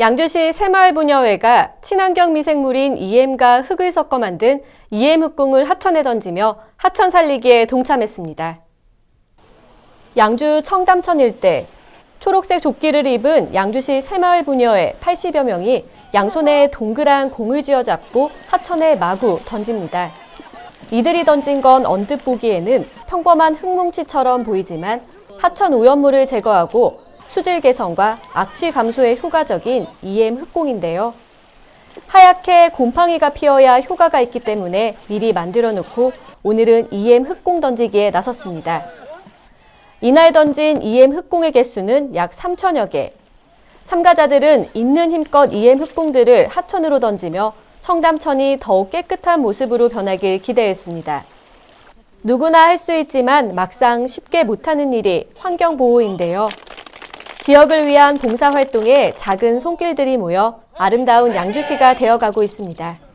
양주시 새마을분여회가 친환경 미생물인 EM과 흙을 섞어 만든 EM 흙공을 하천에 던지며 하천 살리기에 동참했습니다. 양주 청담천 일대 초록색 조끼를 입은 양주시 새마을분여회 80여 명이 양손에 동그란 공을 쥐어잡고 하천에 마구 던집니다. 이들이 던진 건 언뜻 보기에는 평범한 흙뭉치처럼 보이지만 하천 오염물을 제거하고 수질 개선과 악취 감소에 효과적인 EM 흙공인데요. 하얗게 곰팡이가 피어야 효과가 있기 때문에 미리 만들어 놓고 오늘은 EM 흙공 던지기에 나섰습니다. 이날 던진 EM 흙공의 개수는 약 3천여 개. 참가자들은 있는 힘껏 EM 흙공들을 하천으로 던지며 청담천이 더욱 깨끗한 모습으로 변하길 기대했습니다. 누구나 할 수 있지만 막상 쉽게 못하는 일이 환경보호인데요. 지역을 위한 봉사활동에 작은 손길들이 모여 아름다운 양주시가 되어가고 있습니다.